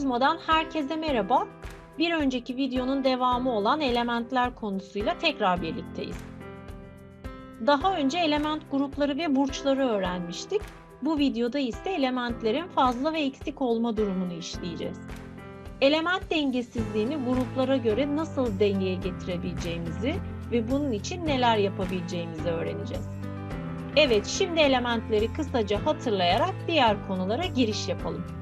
Bozmadan herkese merhaba. Bir önceki videonun devamı olan elementler konusuyla tekrar birlikteyiz. Daha önce element grupları ve burçları öğrenmiştik. Bu videoda ise elementlerin fazla ve eksik olma durumunu işleyeceğiz. Element dengesizliğini gruplara göre nasıl dengeye getirebileceğimizi ve bunun için neler yapabileceğimizi öğreneceğiz. Evet, şimdi elementleri kısaca hatırlayarak diğer konulara giriş yapalım.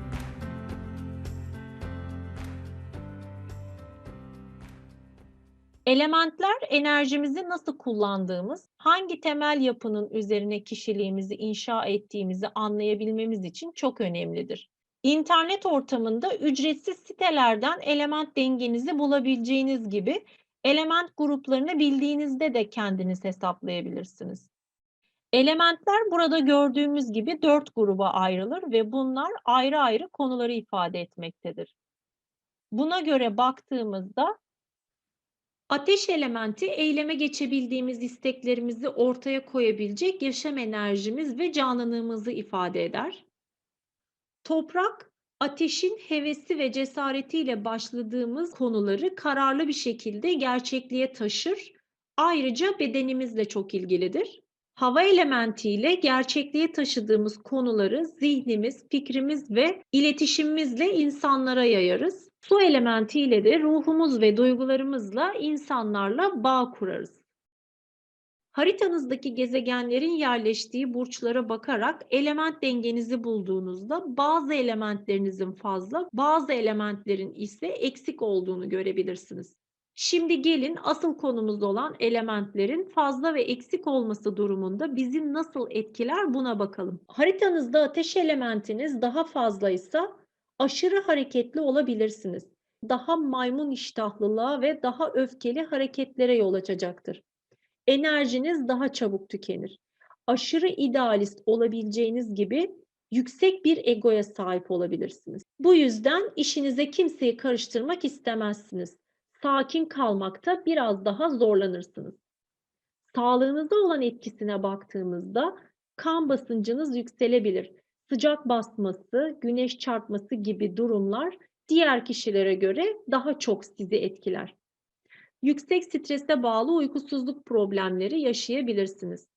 Elementler enerjimizi nasıl kullandığımız, hangi temel yapının üzerine kişiliğimizi inşa ettiğimizi anlayabilmemiz için çok önemlidir. İnternet ortamında ücretsiz sitelerden element dengenizi bulabileceğiniz gibi element gruplarını bildiğinizde de kendiniz hesaplayabilirsiniz. Elementler burada gördüğümüz gibi dört gruba ayrılır ve bunlar ayrı ayrı konuları ifade etmektedir. Buna göre baktığımızda Ateş elementi eyleme geçebildiğimiz isteklerimizi ortaya koyabilecek yaşam enerjimiz ve canlılığımızı ifade eder. Toprak, ateşin hevesi ve cesaretiyle başladığımız konuları kararlı bir şekilde gerçekliğe taşır. Ayrıca bedenimizle çok ilgilidir. Hava elementiyle gerçekliğe taşıdığımız konuları zihnimiz, fikrimiz ve iletişimimizle insanlara yayarız. Su elementiyle de ruhumuz ve duygularımızla insanlarla bağ kurarız. Haritanızdaki gezegenlerin yerleştiği burçlara bakarak element dengenizi bulduğunuzda bazı elementlerinizin fazla, bazı elementlerin ise eksik olduğunu görebilirsiniz. Şimdi gelin asıl konumuz olan elementlerin fazla ve eksik olması durumunda bizi nasıl etkiler buna bakalım. Haritanızda ateş elementiniz daha fazlaysa aşırı hareketli olabilirsiniz. Daha maymun iştahlılığa ve daha öfkeli hareketlere yol açacaktır. Enerjiniz daha çabuk tükenir. Aşırı idealist olabileceğiniz gibi yüksek bir egoya sahip olabilirsiniz. Bu yüzden işinize kimseyi karıştırmak istemezsiniz. Sakin kalmakta biraz daha zorlanırsınız. Sağlığınıza olan etkisine baktığımızda kan basıncınız yükselebilir sıcak basması, güneş çarpması gibi durumlar diğer kişilere göre daha çok sizi etkiler. Yüksek strese bağlı uykusuzluk problemleri yaşayabilirsiniz.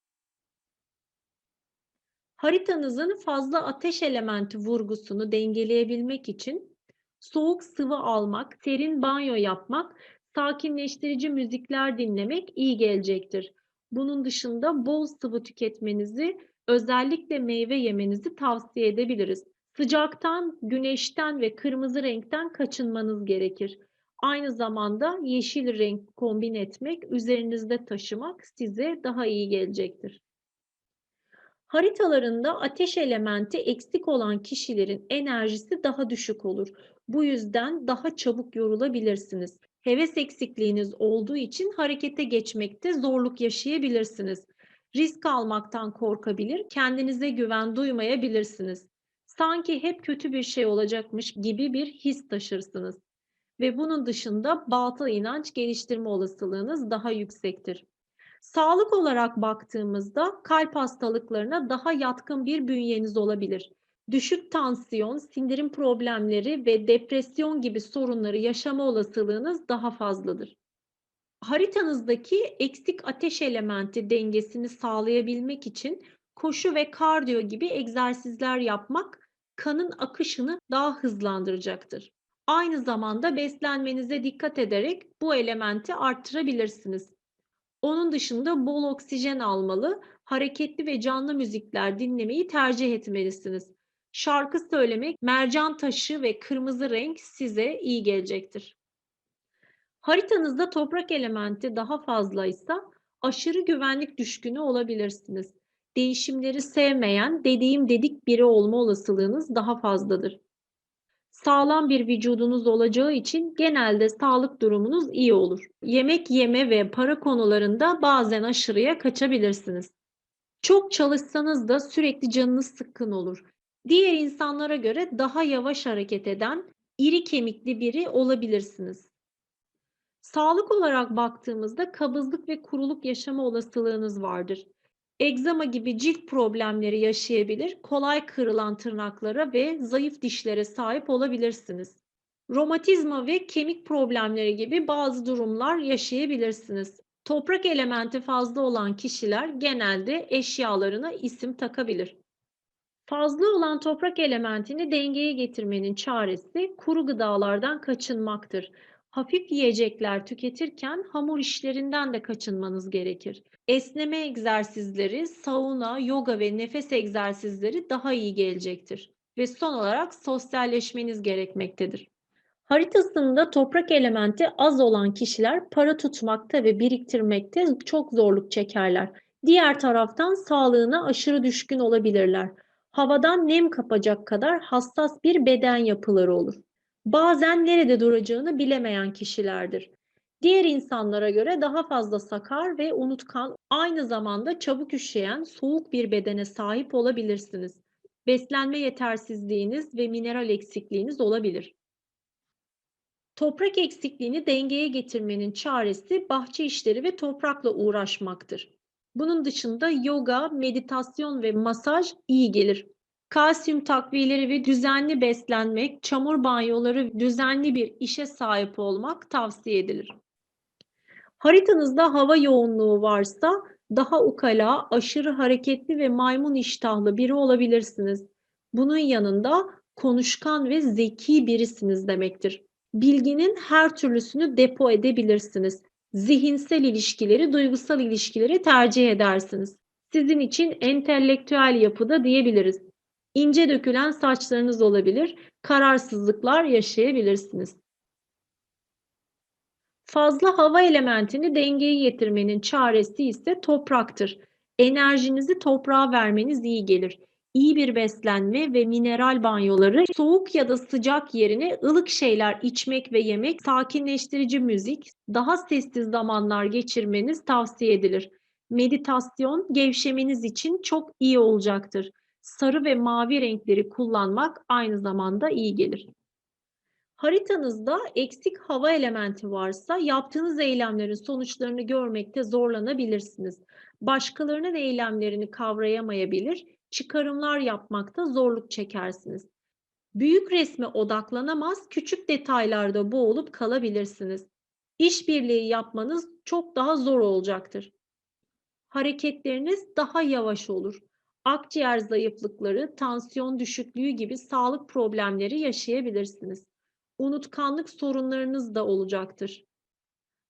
Haritanızın fazla ateş elementi vurgusunu dengeleyebilmek için soğuk sıvı almak, serin banyo yapmak, sakinleştirici müzikler dinlemek iyi gelecektir. Bunun dışında bol sıvı tüketmenizi özellikle meyve yemenizi tavsiye edebiliriz. Sıcaktan, güneşten ve kırmızı renkten kaçınmanız gerekir. Aynı zamanda yeşil renk kombin etmek, üzerinizde taşımak size daha iyi gelecektir. Haritalarında ateş elementi eksik olan kişilerin enerjisi daha düşük olur. Bu yüzden daha çabuk yorulabilirsiniz. Heves eksikliğiniz olduğu için harekete geçmekte zorluk yaşayabilirsiniz risk almaktan korkabilir, kendinize güven duymayabilirsiniz. Sanki hep kötü bir şey olacakmış gibi bir his taşırsınız. Ve bunun dışında batıl inanç geliştirme olasılığınız daha yüksektir. Sağlık olarak baktığımızda kalp hastalıklarına daha yatkın bir bünyeniz olabilir. Düşük tansiyon, sindirim problemleri ve depresyon gibi sorunları yaşama olasılığınız daha fazladır haritanızdaki eksik ateş elementi dengesini sağlayabilmek için koşu ve kardiyo gibi egzersizler yapmak kanın akışını daha hızlandıracaktır. Aynı zamanda beslenmenize dikkat ederek bu elementi arttırabilirsiniz. Onun dışında bol oksijen almalı, hareketli ve canlı müzikler dinlemeyi tercih etmelisiniz. Şarkı söylemek, mercan taşı ve kırmızı renk size iyi gelecektir. Haritanızda toprak elementi daha fazlaysa aşırı güvenlik düşkünü olabilirsiniz. Değişimleri sevmeyen, dediğim dedik biri olma olasılığınız daha fazladır. Sağlam bir vücudunuz olacağı için genelde sağlık durumunuz iyi olur. Yemek yeme ve para konularında bazen aşırıya kaçabilirsiniz. Çok çalışsanız da sürekli canınız sıkkın olur. Diğer insanlara göre daha yavaş hareket eden, iri kemikli biri olabilirsiniz. Sağlık olarak baktığımızda kabızlık ve kuruluk yaşama olasılığınız vardır. Egzama gibi cilt problemleri yaşayabilir, kolay kırılan tırnaklara ve zayıf dişlere sahip olabilirsiniz. Romatizma ve kemik problemleri gibi bazı durumlar yaşayabilirsiniz. Toprak elementi fazla olan kişiler genelde eşyalarına isim takabilir. Fazla olan toprak elementini dengeye getirmenin çaresi kuru gıdalardan kaçınmaktır. Hafif yiyecekler tüketirken hamur işlerinden de kaçınmanız gerekir. Esneme egzersizleri, sauna, yoga ve nefes egzersizleri daha iyi gelecektir. Ve son olarak sosyalleşmeniz gerekmektedir. Haritasında toprak elementi az olan kişiler para tutmakta ve biriktirmekte çok zorluk çekerler. Diğer taraftan sağlığına aşırı düşkün olabilirler. Havadan nem kapacak kadar hassas bir beden yapıları olur. Bazen nerede duracağını bilemeyen kişilerdir. Diğer insanlara göre daha fazla sakar ve unutkan, aynı zamanda çabuk üşüyen, soğuk bir bedene sahip olabilirsiniz. Beslenme yetersizliğiniz ve mineral eksikliğiniz olabilir. Toprak eksikliğini dengeye getirmenin çaresi bahçe işleri ve toprakla uğraşmaktır. Bunun dışında yoga, meditasyon ve masaj iyi gelir. Kalsiyum takviyeleri ve düzenli beslenmek, çamur banyoları, düzenli bir işe sahip olmak tavsiye edilir. Haritanızda hava yoğunluğu varsa daha ukala, aşırı hareketli ve maymun iştahlı biri olabilirsiniz. Bunun yanında konuşkan ve zeki birisiniz demektir. Bilginin her türlüsünü depo edebilirsiniz. Zihinsel ilişkileri, duygusal ilişkileri tercih edersiniz. Sizin için entelektüel yapıda diyebiliriz. İnce dökülen saçlarınız olabilir, kararsızlıklar yaşayabilirsiniz. Fazla hava elementini dengeye getirmenin çaresi ise topraktır. Enerjinizi toprağa vermeniz iyi gelir. İyi bir beslenme ve mineral banyoları, soğuk ya da sıcak yerine ılık şeyler içmek ve yemek, sakinleştirici müzik, daha sessiz zamanlar geçirmeniz tavsiye edilir. Meditasyon gevşemeniz için çok iyi olacaktır. Sarı ve mavi renkleri kullanmak aynı zamanda iyi gelir. Haritanızda eksik hava elementi varsa yaptığınız eylemlerin sonuçlarını görmekte zorlanabilirsiniz. Başkalarının eylemlerini kavrayamayabilir, çıkarımlar yapmakta zorluk çekersiniz. Büyük resme odaklanamaz, küçük detaylarda boğulup kalabilirsiniz. İşbirliği yapmanız çok daha zor olacaktır. Hareketleriniz daha yavaş olur. Akciğer zayıflıkları, tansiyon düşüklüğü gibi sağlık problemleri yaşayabilirsiniz unutkanlık sorunlarınız da olacaktır.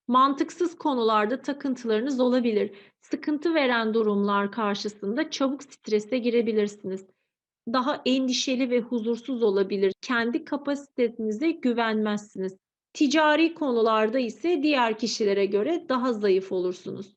Mantıksız konularda takıntılarınız olabilir. Sıkıntı veren durumlar karşısında çabuk strese girebilirsiniz. Daha endişeli ve huzursuz olabilir. Kendi kapasitenize güvenmezsiniz. Ticari konularda ise diğer kişilere göre daha zayıf olursunuz.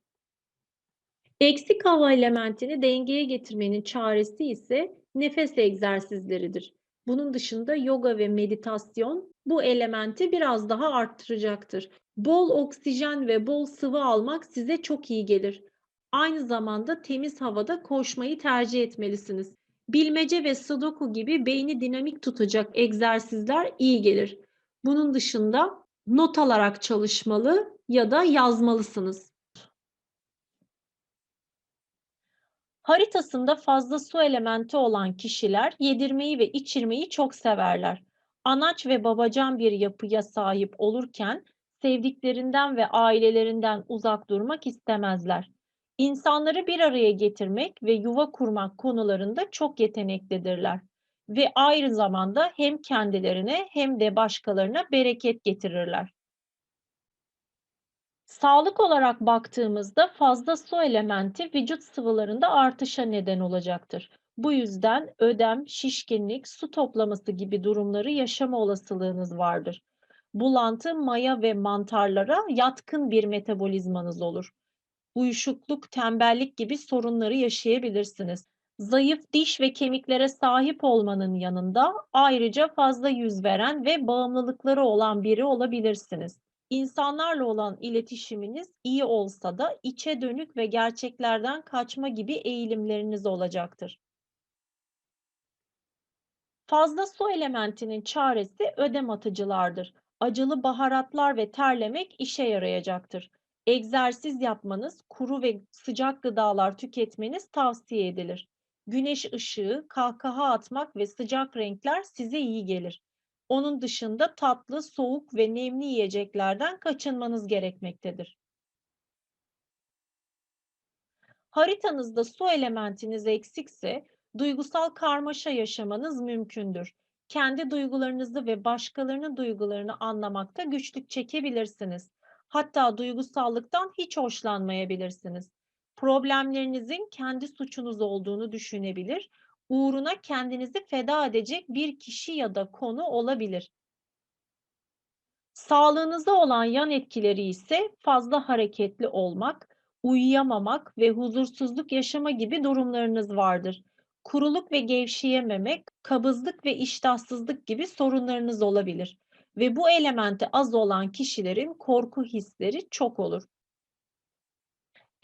Eksik hava elementini dengeye getirmenin çaresi ise nefes egzersizleridir. Bunun dışında yoga ve meditasyon bu elementi biraz daha arttıracaktır. Bol oksijen ve bol sıvı almak size çok iyi gelir. Aynı zamanda temiz havada koşmayı tercih etmelisiniz. Bilmece ve sudoku gibi beyni dinamik tutacak egzersizler iyi gelir. Bunun dışında not alarak çalışmalı ya da yazmalısınız. Haritasında fazla su elementi olan kişiler yedirmeyi ve içirmeyi çok severler. Anaç ve babacan bir yapıya sahip olurken sevdiklerinden ve ailelerinden uzak durmak istemezler. İnsanları bir araya getirmek ve yuva kurmak konularında çok yeteneklidirler ve aynı zamanda hem kendilerine hem de başkalarına bereket getirirler. Sağlık olarak baktığımızda fazla su elementi vücut sıvılarında artışa neden olacaktır. Bu yüzden ödem, şişkinlik, su toplaması gibi durumları yaşama olasılığınız vardır. Bulantı, maya ve mantarlara yatkın bir metabolizmanız olur. Uyuşukluk, tembellik gibi sorunları yaşayabilirsiniz. Zayıf diş ve kemiklere sahip olmanın yanında ayrıca fazla yüz veren ve bağımlılıkları olan biri olabilirsiniz. İnsanlarla olan iletişiminiz iyi olsa da içe dönük ve gerçeklerden kaçma gibi eğilimleriniz olacaktır. Fazla su elementinin çaresi ödem atıcılardır. Acılı baharatlar ve terlemek işe yarayacaktır. Egzersiz yapmanız, kuru ve sıcak gıdalar tüketmeniz tavsiye edilir. Güneş ışığı, kahkaha atmak ve sıcak renkler size iyi gelir. Onun dışında tatlı, soğuk ve nemli yiyeceklerden kaçınmanız gerekmektedir. Haritanızda su elementiniz eksikse duygusal karmaşa yaşamanız mümkündür. Kendi duygularınızı ve başkalarının duygularını anlamakta güçlük çekebilirsiniz. Hatta duygusallıktan hiç hoşlanmayabilirsiniz. Problemlerinizin kendi suçunuz olduğunu düşünebilir, uğruna kendinizi feda edecek bir kişi ya da konu olabilir. Sağlığınıza olan yan etkileri ise fazla hareketli olmak, uyuyamamak ve huzursuzluk yaşama gibi durumlarınız vardır. Kuruluk ve gevşeyememek, kabızlık ve iştahsızlık gibi sorunlarınız olabilir ve bu elementi az olan kişilerin korku hisleri çok olur.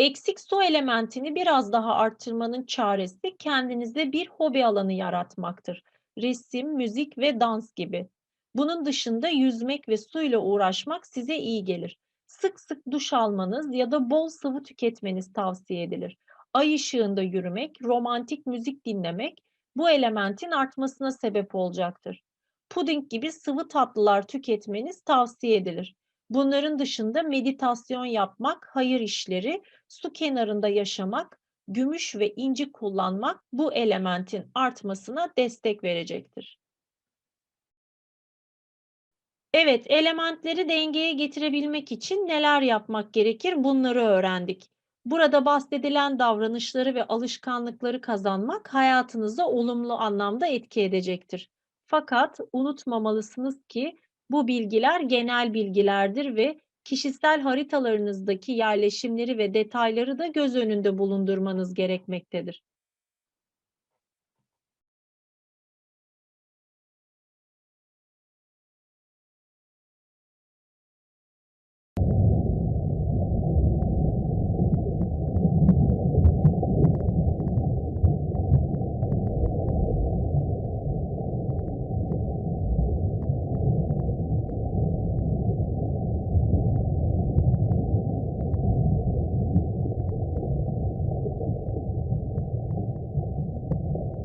Eksik su elementini biraz daha arttırmanın çaresi kendinize bir hobi alanı yaratmaktır. Resim, müzik ve dans gibi. Bunun dışında yüzmek ve suyla uğraşmak size iyi gelir. Sık sık duş almanız ya da bol sıvı tüketmeniz tavsiye edilir. Ay ışığında yürümek, romantik müzik dinlemek bu elementin artmasına sebep olacaktır. Puding gibi sıvı tatlılar tüketmeniz tavsiye edilir. Bunların dışında meditasyon yapmak, hayır işleri, su kenarında yaşamak, gümüş ve inci kullanmak bu elementin artmasına destek verecektir. Evet, elementleri dengeye getirebilmek için neler yapmak gerekir? Bunları öğrendik. Burada bahsedilen davranışları ve alışkanlıkları kazanmak hayatınıza olumlu anlamda etki edecektir. Fakat unutmamalısınız ki bu bilgiler genel bilgilerdir ve kişisel haritalarınızdaki yerleşimleri ve detayları da göz önünde bulundurmanız gerekmektedir.